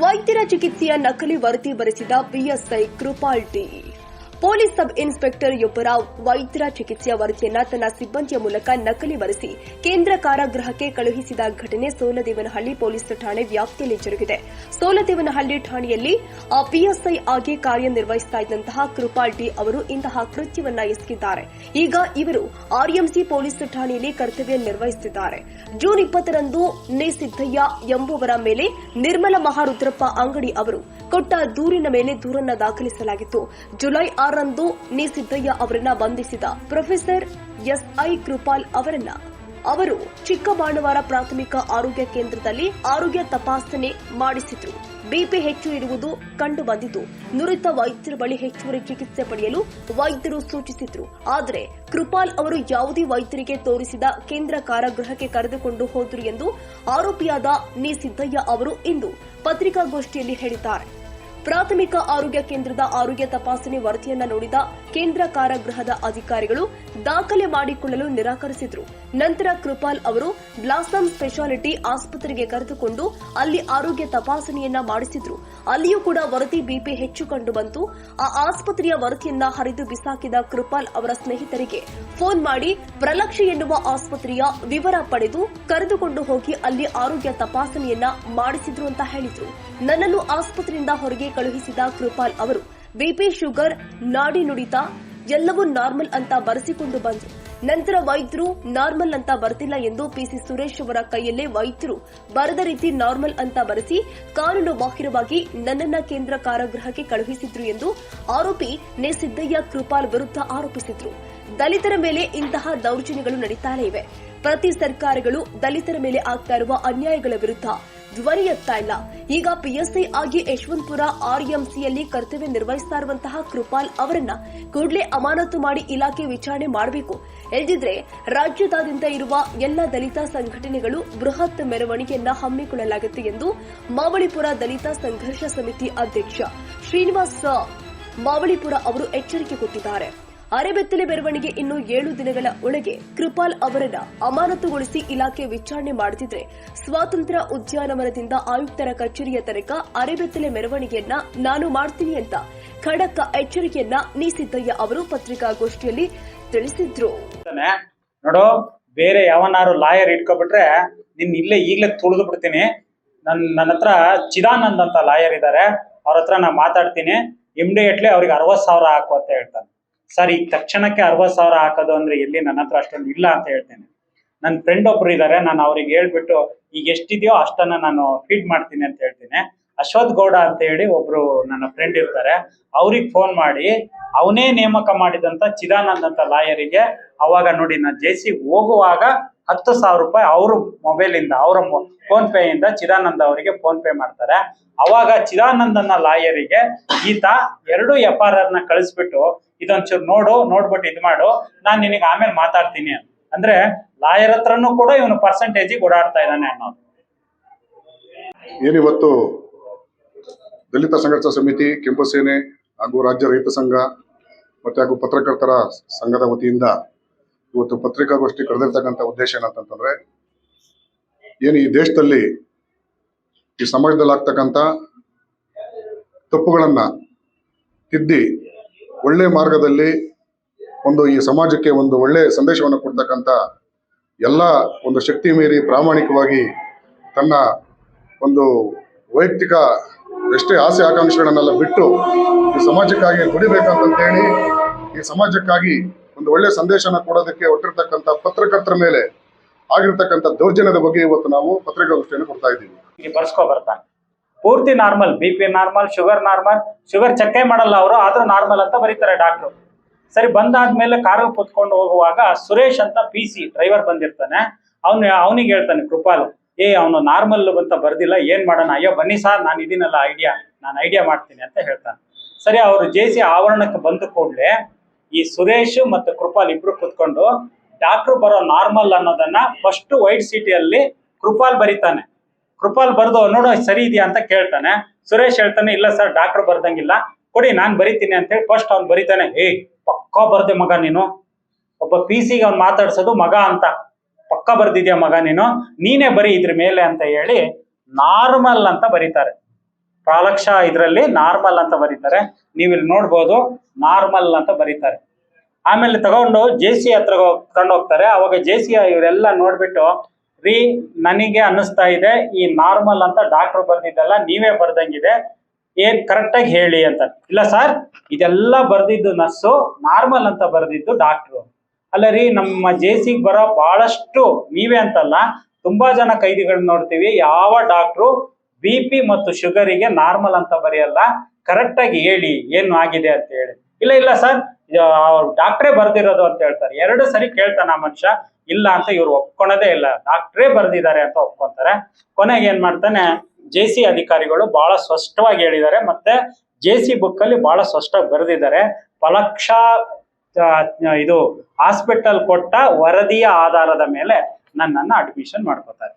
ವೈದ್ಯರ ಚಿಕಿತ್ಸೆಯ ನಕಲಿ ವರದಿ ಬರೆಸಿದ PSI Kripal T. Police sub inspector ಯೊಬ್ಬರ ವೈದ್ಯರ ಚಿಕಿತ್ಸೆಯ ವರದಿಯನ್ನ ತನ್ನ ಸಿಬ್ಬಂದಿಯ ಮೂಲಕ ನಕಲಿ ಬರೆಸಿ ಕೇಂದ್ರ ಕಾರಾಗೃಹಕ್ಕೆ ಕಳುಹಿಸಿದ ಘಟನೆ ಸೋಲದೇವನಹಳ್ಳಿ ಪೊಲೀಸ್ ಠಾಣೆ ವ್ಯಾಪ್ತಿಯಲ್ಲಿ ಜರುಗಿದೆ. ಸೋಲದೇವನಹಳ್ಳಿ ಠಾಣೆಯಲ್ಲಿ ಆ ಪಿಎಸ್ಐ ಆಗಿ ಕಾರ್ಯನಿರ್ವಹಿಸುತ್ತಿದ್ದಂತಹ ಕೃಪಾಲ್ ಡಿ ಅವರು ಇಂತಹ ಕೃತ್ಯವನ್ನ ಎಸಗಿದ್ದಾರೆ. ಈಗ ಇವರು ಆರ್ಎಂಸಿ ಪೊಲೀಸ್ ಠಾಣೆಯಲ್ಲಿ ಕರ್ತವ್ಯ ನಿರ್ವಹಿಸುತ್ತಿದ್ದಾರೆ. ಜೂನ್ ಇಪ್ಪತ್ತರಂದು ನೆ ಸಿದ್ದಯ್ಯ ಎಂಬುವರ ಮೇಲೆ ನಿರ್ಮಲ ಮಹಾರುದ್ರಪ್ಪ ಅಂಗಡಿ ಅವರು ಕೊಟ್ಟ ದೂರಿನ ಮೇಲೆ ದೂರನ್ನ ದಾಖಲಿಸಲಾಗಿತ್ತು. ಜುಲೈ ಆರರಂದು ನಿ. ಸಿದ್ದಯ್ಯ ಅವರನ್ನ ಬಂಧಿಸಿದ ಪ್ರೊಫೆಸರ್ ಎಸ್ಐ ಕೃಪಾಲ್ ಅವರನ್ನ ಅವರು ಚಿಕ್ಕಬಾಣವಾರ ಪ್ರಾಥಮಿಕ ಆರೋಗ್ಯ ಕೇಂದ್ರದಲ್ಲಿ ಆರೋಗ್ಯ ತಪಾಸಣೆ ಮಾಡಿಸಿದ್ರು. ಬಿಪಿ ಹೆಚ್ಚು ಇರುವುದು ಕಂಡು ನುರಿತ ವೈದ್ಯರ ಬಳಿ ಹೆಚ್ಚುವರಿ ಚಿಕಿತ್ಸೆ ಪಡೆಯಲು ವೈದ್ಯರು ಸೂಚಿಸಿದ್ರು. ಆದರೆ ಕೃಪಾಲ್ ಅವರು ಯಾವುದೇ ವೈದ್ಯರಿಗೆ ತೋರಿಸಿದ ಕೇಂದ್ರ ಕಾರಾಗೃಹಕ್ಕೆ ಕರೆದುಕೊಂಡು ಹೋದರು ಎಂದು ಆರೋಪಿಯಾದ ನಿ. ಸಿದ್ದಯ್ಯ ಅವರು ಇಂದು ಪತ್ರಿಕಾಗೋಷ್ಠಿಯಲ್ಲಿ ಹೇಳಿದ್ದಾರೆ. ಪ್ರಾಥಮಿಕ ಆರೋಗ್ಯ ಕೇಂದ್ರದ ಆರೋಗ್ಯ ತಪಾಸಣೆ ವರದಿಯನ್ನ ನೋಡಿದ ಕೇಂದ್ರ ಕಾರಾಗೃಹದ ಅಧಿಕಾರಿಗಳು ದಾಖಲೆ ಮಾಡಿಕೊಳ್ಳಲು ನಿರಾಕರಿಸಿದ್ರು. ನಂತರ ಕೃಪಾಲ್ ಅವರು ಬ್ಲಾಸಮ್ ಸ್ಪೆಷಾಲಿಟಿ ಆಸ್ಪತ್ರೆಗೆ ಕರೆದುಕೊಂಡು ಅಲ್ಲಿ ಆರೋಗ್ಯ ತಪಾಸಣೆಯನ್ನ ಮಾಡಿಸಿದ್ರು. ಅಲ್ಲಿಯೂ ಕೂಡ ವರದಿ ಬಿಪಿ ಹೆಚ್ಚು ಕಂಡು ಬಂತು. ಆ ಆಸ್ಪತ್ರೆಯ ವರದಿಯನ್ನ ಹರಿದು ಬಿಸಾಕಿದ ಕೃಪಾಲ್ ಅವರ ಸ್ನೇಹಿತರಿಗೆ ಫೋನ್ ಮಾಡಿ ಪ್ರಲಕ್ಷೆ ಎನ್ನುವ ಆಸ್ಪತ್ರೆಯ ವಿವರ ಪಡೆದು ಕರೆದುಕೊಂಡು ಹೋಗಿ ಅಲ್ಲಿ ಆರೋಗ್ಯ ತಪಾಸಣೆಯನ್ನ ಮಾಡಿಸಿದ್ರು ಅಂತ ಹೇಳಿದ್ರು. ನನ್ನನ್ನು ಆಸ್ಪತ್ರೆಯಿಂದ ಹೊರಗೆ ಕಳುಹಿಸಿದ ಕೃಪಾಲ್ ಅವರು ಬಿಪಿ ಶುಗರ್ ನಾಡಿ ನುಡಿತ, ಎಲ್ಲವೂ ನಾರ್ಮಲ್ ಅಂತ ಬರೆಸಿಕೊಂಡು ಬಂದ್ರು. ನಂತರ ವೈದ್ಯರು ನಾರ್ಮಲ್ ಅಂತ ಬರ್ತಿಲ್ಲ ಎಂದು ಪಿಸಿ ಸುರೇಶ್ ಅವರ ಕೈಯಲ್ಲೇ ವೈದ್ಯರು ಬರದ ರೀತಿ ನಾರ್ಮಲ್ ಅಂತ ಬರೆಸಿ ಕಾನೂನು ಬಾಹಿರವಾಗಿ ನನ್ನನ್ನ ಕೇಂದ್ರ ಕಾರಾಗೃಹಕ್ಕೆ ಕಳುಹಿಸಿದ್ರು ಎಂದು ಆರೋಪಿ ನೆ ಸಿದ್ದಯ್ಯ ಕೃಪಾಲ್ ವಿರುದ್ಧ ಆರೋಪಿಸಿದ್ರು. ದಲಿತರ ಮೇಲೆ ಇಂತಹ ದೌರ್ಜನ್ಯಗಳು ನಡೀತಾನೇ ಇವೆ. ಪ್ರತಿ ಸರ್ಕಾರಗಳು ದಲಿತರ ಮೇಲೆ ಆಗ್ತಾ ಇರುವ ಅನ್ಯಾಯಗಳ ವಿರುದ್ಧ ಧ್ವನಿ ಎತ್ತಾ ಇಲ್ಲ. ಈಗ ಪಿಎಸ್ಐ ಆಗಿ ಯಶವಂತಪುರ ಆರ್ಎಂಸಿಯಲ್ಲಿ ಕರ್ತವ್ಯ ನಿರ್ವಹಿಸ್ತಾ ಇರುವಂತಹ ಕೃಪಾಲ್ ಅವರನ್ನ ಕೂಡಲೇ ಅಮಾನತು ಮಾಡಿ ಇಲಾಖೆ ವಿಚಾರಣೆ ಮಾಡಬೇಕು. ಎಲ್ದಿದ್ರೆ ರಾಜ್ಯದಾದ್ಯಂತ ಇರುವ ಎಲ್ಲ ದಲಿತ ಸಂಘಟನೆಗಳು ಬೃಹತ್ ಮೆರವಣಿಗೆಯನ್ನ ಹಮ್ಮಿಕೊಳ್ಳಲಾಗುತ್ತೆ ಎಂದು ಮಾವಳಿಪುರ ದಲಿತ ಸಂಘರ್ಷ ಸಮಿತಿ ಅಧ್ಯಕ್ಷ ಶ್ರೀನಿವಾಸ್ ಮಾವಳಿಪುರ ಅವರು ಎಚ್ಚರಿಕೆ ಕೊಟ್ಟಿದ್ದಾರೆ. ಅರೆಬೆತ್ತಲೆ ಮೆರವಣಿಗೆ ಇನ್ನು ಏಳು ದಿನಗಳ ಒಳಗೆ ಕೃಪಾಲ್ ಅವರನ್ನ ಅಮಾನತುಗೊಳಿಸಿ ಇಲಾಖೆ ವಿಚಾರಣೆ ಮಾಡುತ್ತಿದ್ರೆ ಸ್ವಾತಂತ್ರ್ಯ ಉದ್ಯಾನವನದಿಂದ ಆಯುಕ್ತರ ಕಚೇರಿಯ ತನಕ ಅರೆಬೆತ್ತಲೆ ಮೆರವಣಿಗೆಯನ್ನ ನಾನು ಮಾಡ್ತೀನಿ ಅಂತ ಖಡಕ ಎಚ್ಚರಿಕೆಯನ್ನ ನೀಸಿದ್ದಯ್ಯ ಅವರು ಪತ್ರಿಕಾಗೋಷ್ಠಿಯಲ್ಲಿ ತಿಳಿಸಿದ್ರು. ನೋಡೋ, ಬೇರೆ ಯಾವನಾರು ಲಾಯರ್ ಇಟ್ಕೊಬಿಟ್ರೆ ನಿನ್ ಇಲ್ಲೇ ಈಗಲೇ ತುಳಿದು ಬಿಡ್ತೀನಿ. ನನ್, ನನ್ನ ಹತ್ರ ಚಿದಾನಂದ್ ಅಂತ ಲಾಯರ್ ಇದ್ದಾರೆ ಅವ್ರ ಹತ್ರ ನಾ ಮಾತಾಡ್ತೀನಿ. ಇಮ್ಡಿಯೇಟ್ಲಿ ಅವ್ರಿಗೆ ಅರವತ್ ಸಾವಿರ ಹಾಕು ಅಂತ ಹೇಳ್ತಾನೆ. ಸರ್ ಈಗ ತಕ್ಷಣಕ್ಕೆ ಅರವತ್ ಸಾವಿರ ಹಾಕೋದು ಅಂದ್ರೆ ಎಲ್ಲಿ ನನ್ನ ಹತ್ರ ಅಷ್ಟೊಂದು ಇಲ್ಲ ಅಂತ ಹೇಳ್ತೇನೆ. ನನ್ನ ಫ್ರೆಂಡ್ ಒಬ್ರು ಇದ್ದಾರೆ ನಾನು ಅವ್ರಿಗೆ ಹೇಳ್ಬಿಟ್ಟು ಈಗ ಎಷ್ಟಿದೆಯೋ ಅಷ್ಟನ್ನ ನಾನು ಫೀಡ್ ಮಾಡ್ತೀನಿ ಅಂತ ಹೇಳ್ತೀನಿ. ಅಶ್ವಥ್ ಗೌಡ ಅಂತ ಹೇಳಿ ಒಬ್ರು ನನ್ನ ಫ್ರೆಂಡ್ ಇರ್ತಾರೆ, ಅವ್ರಿಗೆ ಫೋನ್ ಮಾಡಿ, ಅವನೇ ನೇಮಕ ಮಾಡಿದಂತ ಚಿದಾನಂದ್ ಅಂತ ಲಾಯರಿಗೆ ಅವಾಗ ನೋಡಿ ನಾನು ಜೆಸಿ ಹೋಗುವಾಗ ಹತ್ತು ಸಾವಿರ ರೂಪಾಯಿ ಅವರು ಮೊಬೈಲ್ ಇಂದ, ಅವರ ಫೋನ್ ಪೇ ಇಂದ ಚಿದಾನಂದ ಅವರಿಗೆ ಫೋನ್ ಪೇ ಮಾಡ್ತಾರೆ. ಅವಾಗ ಚಿದಾನಂದನ ಲಾಯರಿಗೆ ಈತ ಎರಡು ಎಫ್ ಆರ್ ಆರ್ನ ಕಳಿಸ್ಬಿಟ್ಟು ಇದೊಂಚೂರು ನೋಡು, ನೋಡ್ಬಿಟ್ಟು ಇದು ಮಾಡು. ನಾನ್ ನಿನಗೆ ಆಮೇಲೆ ಮಾತಾಡ್ತೀನಿ. ಅಂದ್ರೆ ಲಾಯರ್ ಹತ್ರನೂ ಕೂಡ ಇವನು ಪರ್ಸೆಂಟೇಜ್ ಓಡಾಡ್ತಾ ಇದ್ದಾನೆ ಅನ್ನೋದು. ಏನಿವತ್ತು? ದಲಿತ ಸಂಘರ್ಷ ಸಮಿತಿ, ಕೆಂಪು ಸೇನೆ ಹಾಗೂ ರಾಜ್ಯ ರೈತ ಸಂಘ ಮತ್ತು ಹಾಗೂ ಪತ್ರಕರ್ತರ ಸಂಘದ ವತಿಯಿಂದ ಇವತ್ತು ಪತ್ರಿಕಾಗೋಷ್ಠಿ ಕರೆದಿರ್ತಕ್ಕಂಥ ಉದ್ದೇಶ ಏನಂತಂತಂದ್ರೆ ಏನು ಈ ದೇಶದಲ್ಲಿ ಈ ಸಮಾಜದಲ್ಲಿ ಆಗ್ತಕ್ಕಂಥ ತಪ್ಪುಗಳನ್ನ ತಿದ್ದಿ ಒಳ್ಳೆ ಮಾರ್ಗದಲ್ಲಿ ಒಂದು ಈ ಸಮಾಜಕ್ಕೆ ಒಂದು ಒಳ್ಳೆ ಸಂದೇಶವನ್ನು ಕೊಡ್ತಕ್ಕಂಥ ಎಲ್ಲ ಒಂದು ಶಕ್ತಿ ಮೀರಿ ಪ್ರಾಮಾಣಿಕವಾಗಿ ತನ್ನ ಒಂದು ವೈಯಕ್ತಿಕ ಎಷ್ಟೇ ಆಸೆ ಆಕಾಂಕ್ಷೆಗಳನ್ನೆಲ್ಲ ಬಿಟ್ಟು ಈ ಸಮಾಜಕ್ಕಾಗಿ ದುಡಿಬೇಕಂತಂತೇಳಿ ಈ ಸಮಾಜಕ್ಕಾಗಿ ಒಂದು ಒಳ್ಳೆ ಸಂದೇಶನ ಕೊಡೋದಕ್ಕೆ ಹೊಟ್ಟಿರ್ತಕ್ಕಂಥ ಪತ್ರಕರ್ತರ ಮೇಲೆ ಆಗಿರ್ತಕ್ಕಂಥ ದೌರ್ಜನ್ಯದ ಬಗ್ಗೆ ಇವತ್ತು ನಾವು ಪತ್ರಿಕಾಗೋಷ್ಠಿಯನ್ನು ಕೊಡ್ತಾ ಇದ್ದೀವಿ. ಬರ್ತಾನೆ. ಪೂರ್ತಿ normal B P normal sugar normal sugar ಚೆಕ್ಕೇ ಮಾಡಲ್ಲ ಅವರು, ಆದ್ರೂ ನಾರ್ಮಲ್ ಅಂತ ಬರೀತಾರೆ ಡಾಕ್ಟ್ರು ಸರಿ, ಬಂದಾದ್ಮೇಲೆ ಕಾರು ಕುತ್ಕೊಂಡು ಹೋಗುವಾಗ ಸುರೇಶ್ ಅಂತ ಪಿ ಸಿ ಡ್ರೈವರ್ ಬಂದಿರ್ತಾನೆ. ಅವನು, ಅವನಿಗೆ ಹೇಳ್ತಾನೆ, ಕೃಪಾಲ್, ಏ, ಅವನು ನಾರ್ಮಲ್ ಅಂತ ಬರ್ದಿಲ್ಲ, ಏನ್ ಮಾಡೋಣ? ಅಯ್ಯೋ, ಬನ್ನಿ ಸರ್ ನಾನು ಇದೀನಲ್ಲ ಐಡಿಯಾ ನಾನು ಐಡಿಯಾ ಮಾಡ್ತೀನಿ ಅಂತ ಹೇಳ್ತಾನೆ. ಸರಿ, ಅವರು ಜೆ ಸಿ ಆವರಣಕ್ಕೆ ಬಂದ ಕೂಡಲೇ ಈ ಸುರೇಶ್ ಮತ್ತು ಕೃಪಾಲ್ ಇಬ್ರು ಕುತ್ಕೊಂಡು ಡಾಕ್ಟ್ರು ಬರೋ ನಾರ್ಮಲ್ ಅನ್ನೋದನ್ನ ಫಸ್ಟ್ ವೈಟ್ ಸಿಟಿಯಲ್ಲಿ ಕೃಪಾಲ್ ಬರೀತಾನೆ. ಕೃಪಾಲ್ ಬರ್ದು ನೋಡು ಸರಿ ಇದೆಯಾ ಅಂತ ಕೇಳ್ತಾನೆ. ಸುರೇಶ್ ಹೇಳ್ತಾನೆ, ಇಲ್ಲ ಸರ್, ಡಾಕ್ಟರ್ ಬರ್ದಂಗಿಲ್ಲ. ಕೊಡಿ, ನಾನ್ ಬರಿತೀನಿ ಅಂತ ಹೇಳಿ ಫಸ್ಟ್ ಅವ್ನು ಬರೀತಾನೆ, ಏ, ಪಕ್ಕಾ ಬರ್ದೆ ಮಗ ನೀನು. ಒಬ್ಬ ಪಿ ಸಿಗೆ ಅವ್ನು ಮಾತಾಡ್ಸೋದು ಮಗ ಅಂತ. ಪಕ್ಕ ಬರ್ದಿದ್ಯಾ ಮಗ ನೀನು? ನೀನೇ ಬರೀ ಇದ್ರ ಮೇಲೆ ಅಂತ ಹೇಳಿ ನಾರ್ಮಲ್ ಅಂತ ಬರೀತಾರೆ. ಪ್ರಾಲಕ್ಷ ಇದರಲ್ಲಿ ನಾರ್ಮಲ್ ಅಂತ ಬರೀತಾರೆ. ನೀವು ಇಲ್ಲಿ ನೋಡ್ಬೋದು, ನಾರ್ಮಲ್ ಅಂತ ಬರೀತಾರೆ. ಆಮೇಲೆ ತಗೊಂಡು ಜೆ ಸಿ ಹತ್ರ ಕರ್ಕೊಂಡು ಹೋಗ್ತಾರೆ ಅವಾಗ ಜೆ ಸಿ ಇವರೆಲ್ಲ ನೋಡ್ಬಿಟ್ಟು ರೀ, ನನಗೆ ಅನ್ನಿಸ್ತಾ ಇದೆ, ಈ ನಾರ್ಮಲ್ ಅಂತ ಡಾಕ್ಟರ್ ಬರ್ದಿದ್ದಲ್ಲ ನೀವೇ ಬರ್ದಂಗಿದೆ. ಏನ್ ಕರೆಕ್ಟ್ ಆಗಿ ಹೇಳಿ ಅಂತ. ಇಲ್ಲ ಸರ್ ಇದೆಲ್ಲ ಬರ್ದಿದ್ದು ನರ್ಸು ನಾರ್ಮಲ್ ಅಂತ ಬರ್ದಿದ್ದು ಡಾಕ್ಟ್ರು ಅಲ್ಲ ರೀ, ನಮ್ಮ ಜೆ ಸಿ ಬರೋ ಬಹಳಷ್ಟು ನೀವೇ ಅಂತಲ್ಲ, ತುಂಬಾ ಜನ ಕೈದಿಗಳನ್ನ ನೋಡ್ತೀವಿ, ಯಾವ ಡಾಕ್ಟ್ರು ಬಿ ಪಿ ಮತ್ತು ಶುಗರಿಗೆ ನಾರ್ಮಲ್ ಅಂತ ಬರೆಯಲ್ಲ ಕರೆಕ್ಟ್ ಆಗಿ ಹೇಳಿ, ಏನು ಆಗಿದೆ ಅಂತ ಹೇಳಿ. ಇಲ್ಲ ಇಲ್ಲ ಸರ್. ಡಾಕ್ಟ್ರೇ ಬರ್ದಿರೋದು ಅಂತ ಹೇಳ್ತಾರೆ. ಎರಡು ಸರಿ ಕೇಳ್ತಾನ ಮನುಷ್ಯ. ಇಲ್ಲ ಅಂತ ಇವ್ರು ಒಪ್ಕೊಳ್ಳೋದೇ ಇಲ್ಲ. ಡಾಕ್ಟ್ರೇ ಬರ್ದಿದ್ದಾರೆ ಅಂತ ಒಪ್ಕೊಂತಾರೆ. ಕೊನೆಗೆ ಏನ್ ಮಾಡ್ತಾನೆ ಜೆ ಸಿ ಅಧಿಕಾರಿಗಳು ಬಹಳ ಸ್ಪಷ್ಟವಾಗಿ ಹೇಳಿದ್ದಾರೆ ಮತ್ತೆ ಜೆ ಸಿ ಬುಕ್ ಅಲ್ಲಿ ಬಹಳ ಸ್ಪಷ್ಟವಾಗಿ ಬರೆದಿದ್ದಾರೆ. ಪಲಕ್ಷ ಇದು ಹಾಸ್ಪಿಟಲ್ ಕೊಟ್ಟ ವರದಿಯ ಆಧಾರದ ಮೇಲೆ ನನ್ನನ್ನು ಅಡ್ಮಿಷನ್ ಮಾಡ್ಕೋತಾರೆ.